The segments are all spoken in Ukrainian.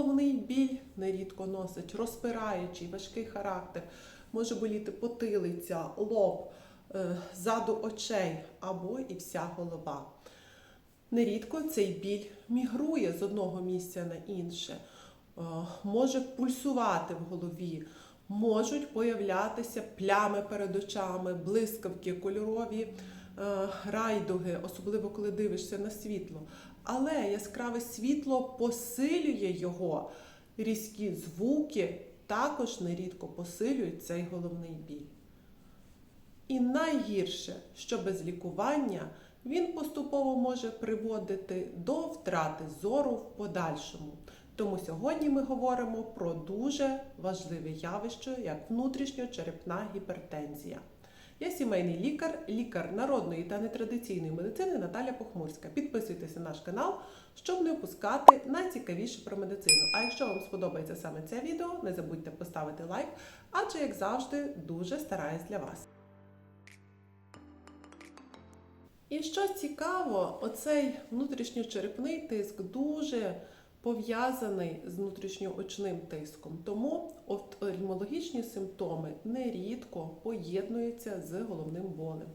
головний біль нерідко носить розпираючий, важкий характер, може боліти потилиця, лоб, е, ззаду очей або і вся голова. Нерідко цей біль мігрує з одного місця на інше, е, може пульсувати в голові, можуть появлятися плями перед очами, блискавки, кольорові райдуги, особливо коли дивишся на світло. Але яскраве світло посилює його, різкі звуки також нерідко посилюють цей головний біль. І найгірше, що без лікування він поступово може приводити до втрати зору в подальшому. Тому сьогодні ми говоримо про дуже важливе явище, як внутрішньочерепна гіпертензія. Я сімейний лікар, лікар народної та нетрадиційної медицини Наталя Похмурська. Підписуйтесь на наш канал, щоб не опускати найцікавіше про медицину. А якщо вам сподобається саме це відео, не забудьте поставити лайк, адже, як завжди, дуже стараюсь для вас. І що цікаво, оцей внутрішньочерепний тиск дуже пов'язаний з внутрішньоочним тиском. Тому офтальмологічні симптоми нерідко поєднуються з головним болем.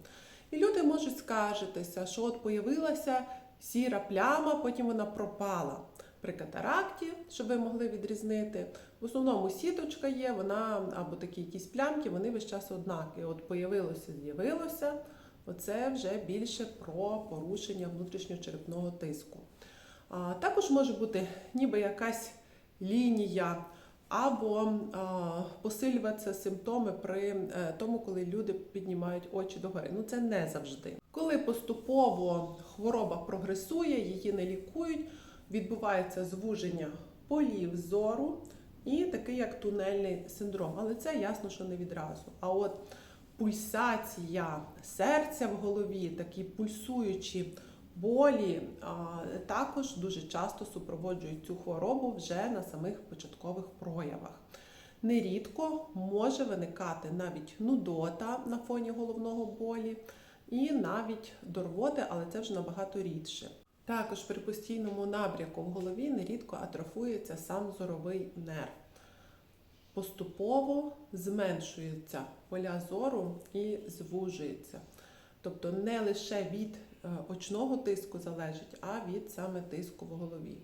І люди можуть скаржитися, що от появилася сіра пляма, потім вона пропала. При катаракті, щоб ви могли відрізнити, в основному сіточка є, вона або такі якісь плямки, вони весь час однакі. От появилося, з'явилося. Оце вже більше про порушення внутрішньочерепного тиску. Також може бути ніби якась лінія, або посилюватися симптоми при е, тому, коли люди піднімають очі догори. Ну це не завжди. Коли поступово хвороба прогресує, її не лікують, відбувається звуження полів зору і такий як тунельний синдром. Але це ясно, що не відразу. А от пульсація серця в голові, такі пульсуючі болі, також дуже часто супроводжують цю хворобу вже на самих початкових проявах. Нерідко може виникати навіть нудота на фоні головного болі і навіть дорвоти, але це вже набагато рідше. Також при постійному набряку в голові нерідко атрофується сам зоровий нерв поступово зменшуються поля зору і звужується. Тобто не лише від очного тиску залежить, а від саме тиску в голові.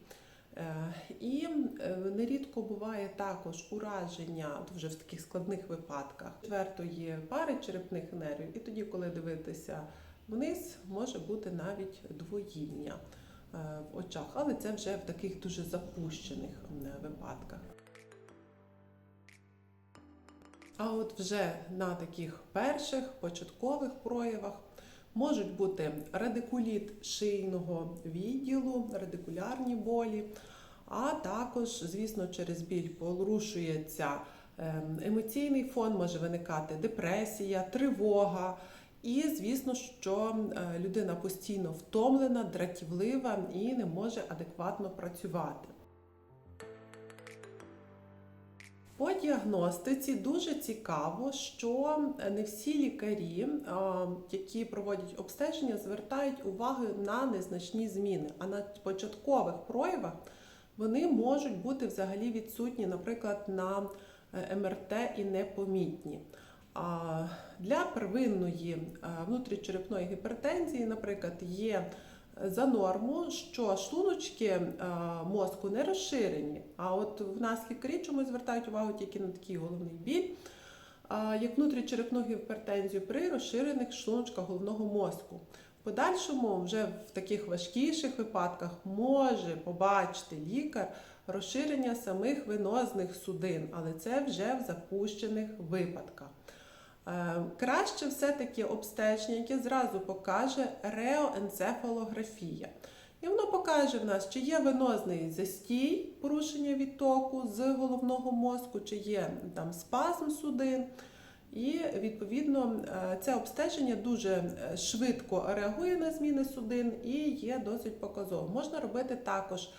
Е, І е, нерідко буває також ураження вже в таких складних випадках четвертої пари черепних нервів, і тоді, коли дивитися вниз, може бути навіть двоїння в очах, але це вже в таких дуже запущених випадках. А от вже на таких перших початкових проявах можуть бути радикуліт шийного відділу, радикулярні болі, а також, звісно, через біль порушується ем, емоційний фон, може виникати депресія, тривога. І, звісно, що е, людина постійно втомлена, дратівлива і не може адекватно працювати. По діагностиці дуже цікаво, що не всі лікарі, які проводять обстеження, звертають увагу на незначні зміни. А на початкових проявах вони можуть бути взагалі відсутні, наприклад, на е, МРТ і непомітні. Для первинної внутрічерепної гіпертензії, наприклад, є за норму, що шлуночки е, мозку не розширені. А от в нас лікарі чомусь звертають увагу тільки на такий головний біль, як внутрічерепну гіпертензію при розширених шлуночках головного мозку. В подальшому, вже в таких важкіших випадках, може побачити лікар розширення самих венозних судин, але це вже в запущених випадках. Е, краще все-таки обстеження, яке зразу покаже реоенцефалографія. І воно покаже в нас, чи є венозний застій, порушення відтоку з головного мозку, чи є там спазм судин. І, відповідно, е, це обстеження дуже е, швидко реагує на зміни судин і є досить показовим. Можна робити також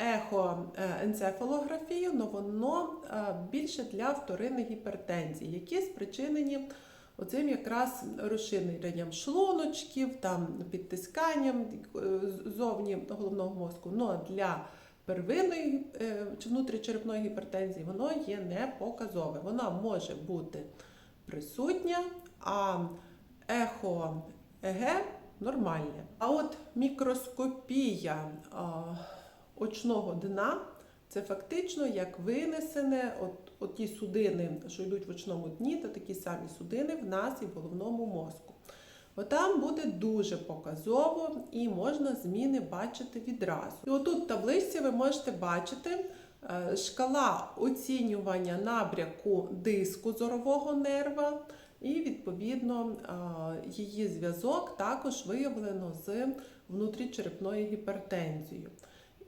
ехоенцефалографію, але воно е, більше для вторинних гіпертензій, які спричинені оцим якраз розширенням шлуночків, там підтисканням е, зовні головного мозку. Но для первинної е, чи внутрічерепної гіпертензії, воно є не показове. Вона може бути присутня, а ехо ЕГ нормальне. А от мікроскопія очного дна це фактично як винесене, от, от ті судини, що йдуть в очному дні, то такі самі судини в нас і в головному мозку. Отам буде дуже показово і можна зміни бачити відразу. І отут в табличці ви можете бачити е, шкала оцінювання набряку диску зорового нерва, і відповідно е, її зв'язок також виявлено з внутрічерепною гіпертензією.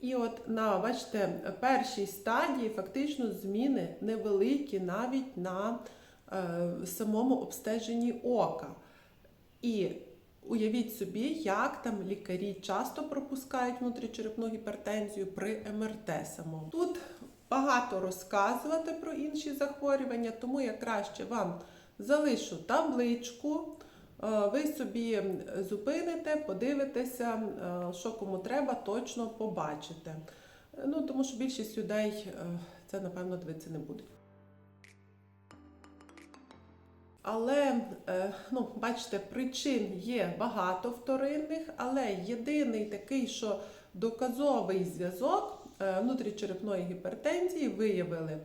І от на бачите, першій стадії фактично зміни невеликі навіть на е, самому обстеженні ока. І уявіть собі, як там лікарі часто пропускають внутрічерепну гіпертензію при МРТ самому. Тут багато розказувати про інші захворювання, тому я краще вам залишу табличку. Е, Ви собі зупините, подивитеся, е, що кому треба, точно побачите. Ну, тому що більшість людей е, це, напевно, дивитися не будуть. Але, ну, бачите, причин є багато вторинних, але єдиний такий, що доказовий зв'язок внутрічерепної гіпертензії виявили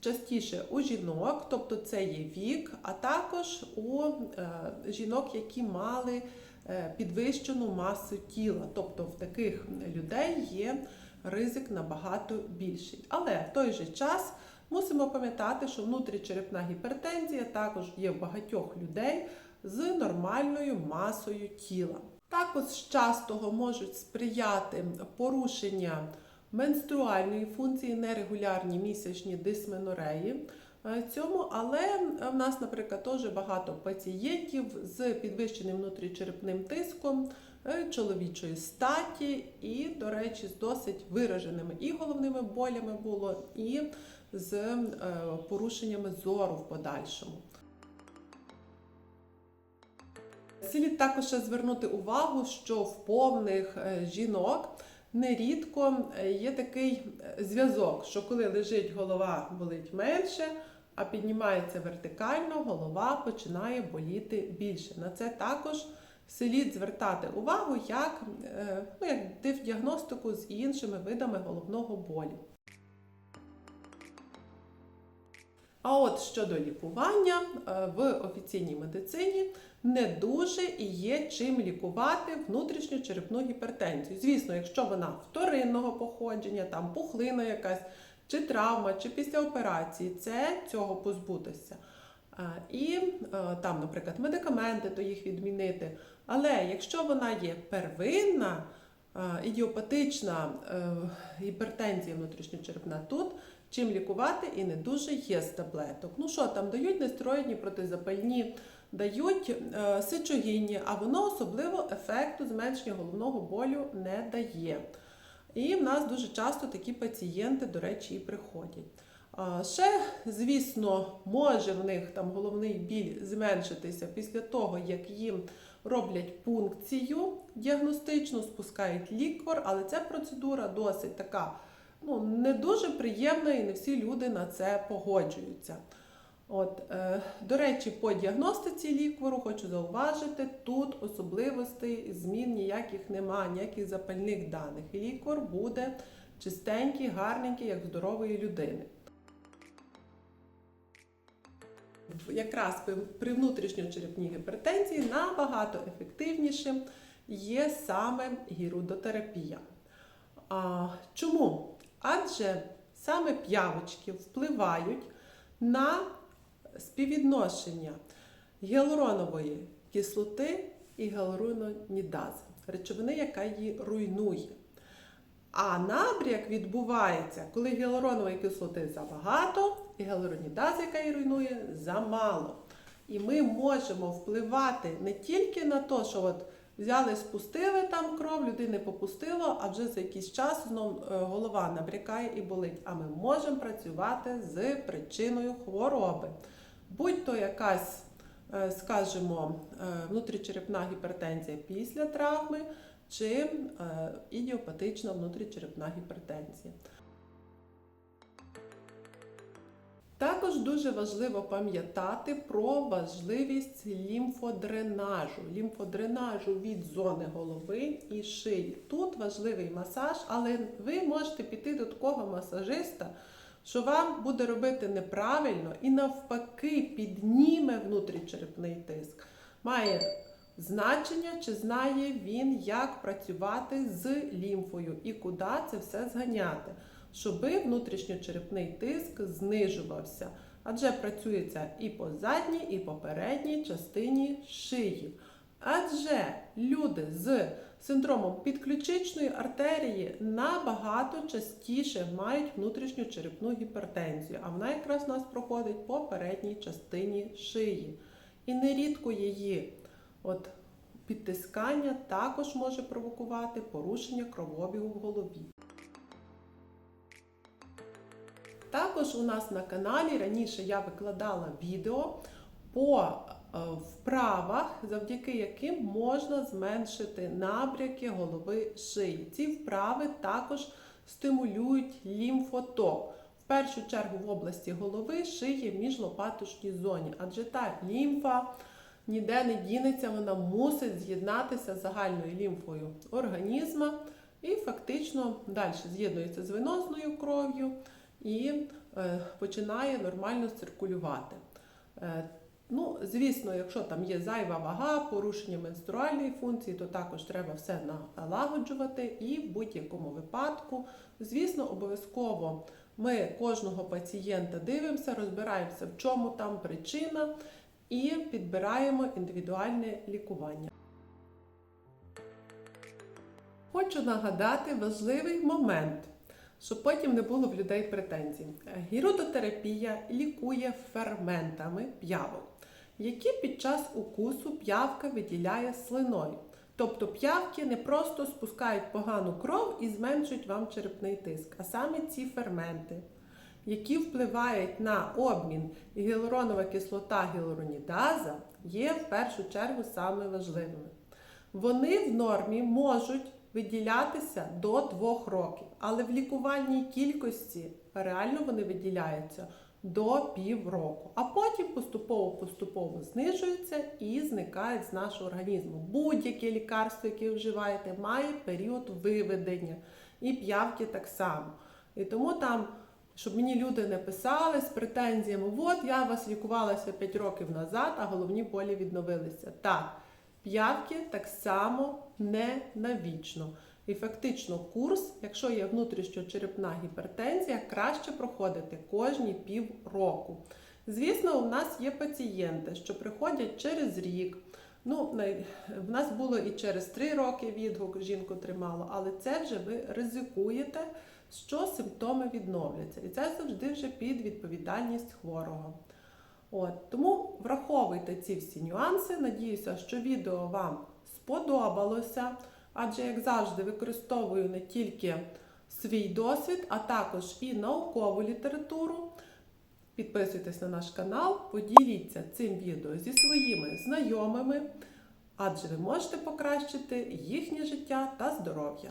частіше у жінок, тобто це є вік, а також у е, жінок, які мали е, підвищену масу тіла. Тобто в таких людей є ризик набагато більший. Але в той же час мусимо пам'ятати, що внутрічерепна гіпертензія також є в багатьох людей з нормальною масою тіла. Також з частого можуть сприяти порушення менструальної функції, нерегулярні місячні дисменореї. е, Цьому, але в нас, наприклад, теж багато пацієнтів з підвищеним внутрічерепним тиском е, чоловічої статі, і, до речі, з досить вираженими і головними болями було, і з е, порушеннями зору в подальшому. Слід також звернути увагу, що в повних е, жінок нерідко е, є такий е, зв'язок, що коли лежить голова, болить менше, а піднімається вертикально, голова починає боліти більше. На це також слід звертати увагу як, е, ну, як дифдіагностику з іншими видами головного болю. А от щодо лікування е, в офіційній медицині не дуже і є чим лікувати внутрішньочерепну гіпертензію. Звісно, якщо вона вторинного походження, там пухлина якась, чи травма, чи після операції, це цього позбутися. Е, І е, там, наприклад, медикаменти, то їх відмінити. Але якщо вона є первинна, ідіопатична гіпертензія внутрішньочерепна, тут чим лікувати і не дуже є з таблеток. Ну що там дають нестероїдні протизапальні, дають е, сичогінні, а воно особливо ефекту зменшення головного болю не дає. І в нас дуже часто такі пацієнти, до речі, і приходять. Ще, звісно, може в них там головний біль зменшитися після того, як їм роблять пункцію діагностичну, спускають ліквор, але ця процедура досить така ну, не дуже приємна і не всі люди на це погоджуються. От, е, до речі, по діагностиці ліквору хочу зауважити, тут особливостей змін ніяких немає, ніяких запальних даних. Ліквор буде чистенький, гарненький, як здорової людини. Якраз при внутрішньочерепній гіпертензії набагато ефективнішим є саме гірудотерапія. А, чому? Адже саме п'явочки впливають на співвідношення гіалуронової кислоти і гіалурононідази, речовини, яка її руйнує. А набряк відбувається, коли гіалуронової кислоти забагато, і гіалуронідаза, яка її руйнує, замало. І ми можемо впливати не тільки на те, що от взяли, спустили там кров, людини попустило, а вже за якийсь час знов е, голова набрякає і болить. А ми можемо працювати з причиною хвороби. Будь то якась, е, скажімо, е, внутрічерепна гіпертензія після травми, чи ідіопатична внутрічерепна гіпертензія. Також дуже важливо пам'ятати про важливість лімфодренажу, лімфодренажу від зони голови і шиї. Тут важливий масаж, але ви можете піти до такого масажиста, що вам буде робити неправильно і навпаки підніме внутрічерепний тиск. Має значення, чи знає він, як працювати з лімфою і куди це все зганяти щоби внутрішньочерепний тиск знижувався, адже працюється і по задній, і по передній частині шиї. Адже люди з синдромом підключичної артерії набагато частіше мають внутрішню черепну гіпертензію, а вона якраз у нас проходить по передній частині шиї. І нерідко її от, підтискання також може провокувати порушення кровообігу в голові. Також у нас на каналі раніше я викладала відео по е, вправах, завдяки яким можна зменшити набряки голови шиї. Ці вправи також стимулюють лімфоток. В першу чергу в області голови шиї в міжлопаточній зоні, адже та лімфа ніде не дінеться, вона мусить з'єднатися з загальною лімфою організма і фактично далі з'єднується з венозною кров'ю і е, починає нормально циркулювати. Е, ну, звісно, якщо там є зайва вага, порушення менструальної функції, то також треба все налагоджувати. І в будь-якому випадку, звісно, обов'язково ми кожного пацієнта дивимося, розбираємося, в чому там причина, і підбираємо індивідуальне лікування. Хочу нагадати важливий момент щоб потім не було в людей претензій. Гіродотерапія лікує ферментами п'явок, які під час укусу п'явка виділяє слиною. Тобто п'явки не просто спускають погану кров і зменшують вам черепний тиск, а саме ці ферменти, які впливають на обмін гіалуронова кислота гіалуронідаза, є в першу чергу саме важливими. Вони в нормі можуть виділятися до 2 років, але в лікувальній кількості реально вони виділяються до півроку, а потім поступово-поступово знижуються і зникають з нашого організму. Будь-яке лікарство, яке вживаєте, має період виведення. І п'явки так само. І тому там, щоб мені люди не писали з претензіями, от я вас лікувалася 5 років назад, а головні болі відновилися. Так. П'явки так само не навічно. І фактично курс, якщо є внутрішньочерепна гіпертензія, краще проходити кожні півроку. Звісно, у нас є пацієнти, що приходять через рік. Ну, в нас було і через три роки відгук жінку тримало, але це вже ви ризикуєте, що симптоми відновляться. І це завжди вже під відповідальність хворого. От, Тому враховуйте ці всі нюанси. Надіюся, що відео вам сподобалося, адже, як завжди, використовую не тільки свій досвід, а також і наукову літературу. Підписуйтесь на наш канал, поділіться цим відео зі своїми знайомими, адже ви можете покращити їхнє життя та здоров'я.